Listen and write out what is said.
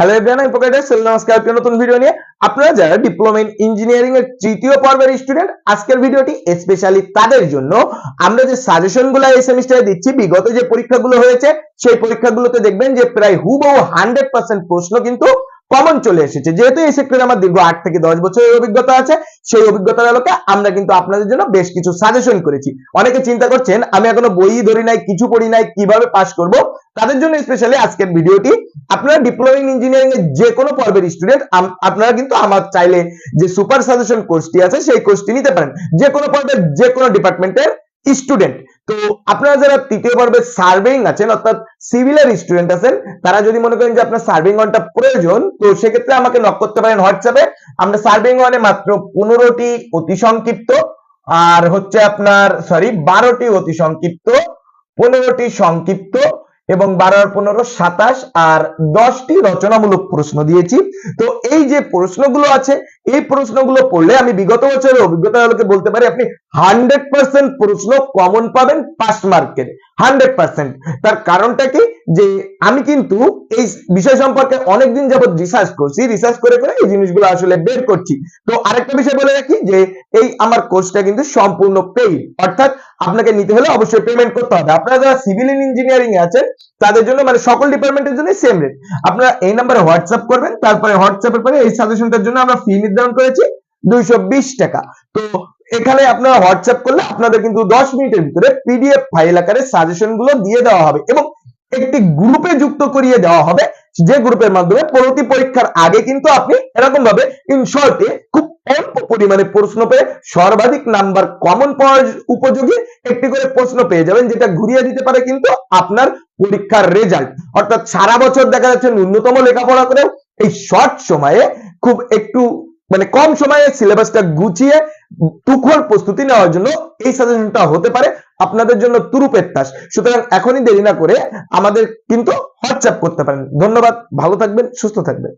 Hello everyone আমি পকেটে sell নমস্কার একটা নতুন ভিডিও নিয়ে আপনারা যারা ডিপ্লোমা ইন ইঞ্জিনিয়ারিং এর তৃতীয় পর্বের স্টুডেন্ট আজকের ভিডিওটি স্পেশালি তাদের জন্য। আমরা যে সাজেশনগুলো এই সেমিস্টারে দিচ্ছি, বিগত যে পরীক্ষাগুলো হয়েছে, সেই পরীক্ষাগুলোতে দেখবেন যে প্রায় হুবহু হান্ড্রেড পার্সেন্ট প্রশ্ন কিন্তু কমন চলে এসেছে। যেহেতু এই সেক্টরে আমার দীর্ঘ আট থেকে দশ বছরের অভিজ্ঞতা আছে, সেই অভিজ্ঞতার আলোকে আমরা কিন্তু আপনাদের জন্য বেশ কিছু সাজেশন করেছি। অনেকে চিন্তা করছেন, আমি এখনও বই ধরি নাই, কিছু পড়ি নাই, কীভাবে পাস করব? তাদের জন্য স্পেশালি আজকের ভিডিওটি, আপনারা ডিপ্লোমা ইঞ্জিনিয়ারিং এর যে কোনো পর্বের স্টুডেন্ট আপনারা কিন্তু আমার চাইলে যে সুপার সাজেশন কোর্সটি আছে, সেই কোর্সটি নিতে পারেন। যে কোনো পর্বের যে কোনো ডিপার্টমেন্টের স্টুডেন্ট তো আপনারা যারা তৃতীয় পর্বে সার্ভেইং আছেন, অর্থাৎ সিভিলের স্টুডেন্ট আছেন, তারা যদি মনে করেন যে আপনার সার্ভিং ওয়ানটা প্রয়োজন, তো সেক্ষেত্রে আমাকে নক করতে পারেন হোয়াটসঅ্যাপে আমরা সার্ভিং ওয়ানে মাত্র পনেরোটি অতি সংক্ষিপ্ত, আর হচ্ছে আপনার সরি বারোটি অতি সংক্ষিপ্ত, পনেরোটি সংক্ষিপ্ত, এবং বারো আর পনেরো সাতাশ, আর দশটি রচনামূলক প্রশ্ন দিয়েছি। তো এই যে প্রশ্নগুলো আছে, এই প্রশ্নগুলো পড়লে আমি বিগত বছরের অভিজ্ঞতা বলতে পারি, আপনি হান্ড্রেড পার্সেন্ট প্রশ্ন কমন পাবেন পাস মার্কের, হান্ড্রেড পার্সেন্ট। তার কারণটা কি? যে আমি কিন্তু এই বিষয় সম্পর্কে অনেকদিন যাবত রিসার্চ করছি রিসার্চ করে করে এই জিনিসগুলো আসলে বের করছি। তো আরেকটা বিষয় বলে রাখি যে এই আমার কোর্সটা কিন্তু সম্পূর্ণ পেইড অর্থাৎ আপনাকে নিতে হলে অবশ্যই পেমেন্ট করতে হবে। আপনারা যারা সিভিল ইঞ্জিনিয়ারিং আছেন, তাদের জন্য মানে সকল ডিপার্টমেন্টের জন্য সেম রেট আপনারা এই নাম্বারে হোয়াটসঅ্যাপ করবেন, তারপরে হোয়াটসঅ্যাপের পরে এই সাজেশনটার জন্য আমরা ফি নির্ধারণ করেছি দুইশো বিশ টাকা। তো এখানে আপনারা হোয়াটসঅ্যাপ করলে আপনাদের কিন্তু দশ মিনিটের ভিতরে পিডিএফ ফাইল আকারে সাজেশনগুলো দিয়ে দেওয়া হবে এবং একটি গ্রুপে যুক্ত করিয়ে দেওয়া হবে। যে গ্রুপের মাধ্যমে পরবর্তী পরীক্ষার আগে কিন্তু আপনি এরকম ভাবে ইন শর্টে খুব অল্প পরিমাণে প্রশ্ন পেয়ে সর্বাধিক নাম্বার কমন পাওয়ার উপযোগী একটি করে প্রশ্ন পেয়ে যাবেন, যেটা ঘুরিয়ে দিতে পারে কিন্তু আপনার পরীক্ষার রেজাল্ট অর্থাৎ সারা বছর দেখা যাচ্ছে ন্যূনতম লেখাপড়া করে এই শর্ট সময়ে খুব একটু মানে কম সময়ে সিলেবাসটা গুছিয়ে তুখর প্রস্তুতি নেওয়ার জন্য এই সাজেশনটা হতে পারে। আপনাদের জন্য তুরুপের তাস সুতরাং এখনই দেরি না করে আমাদের কিন্তু হোয়াটসঅ্যাপ করতে পারেন। ধন্যবাদ, ভালো থাকবেন, সুস্থ থাকবেন।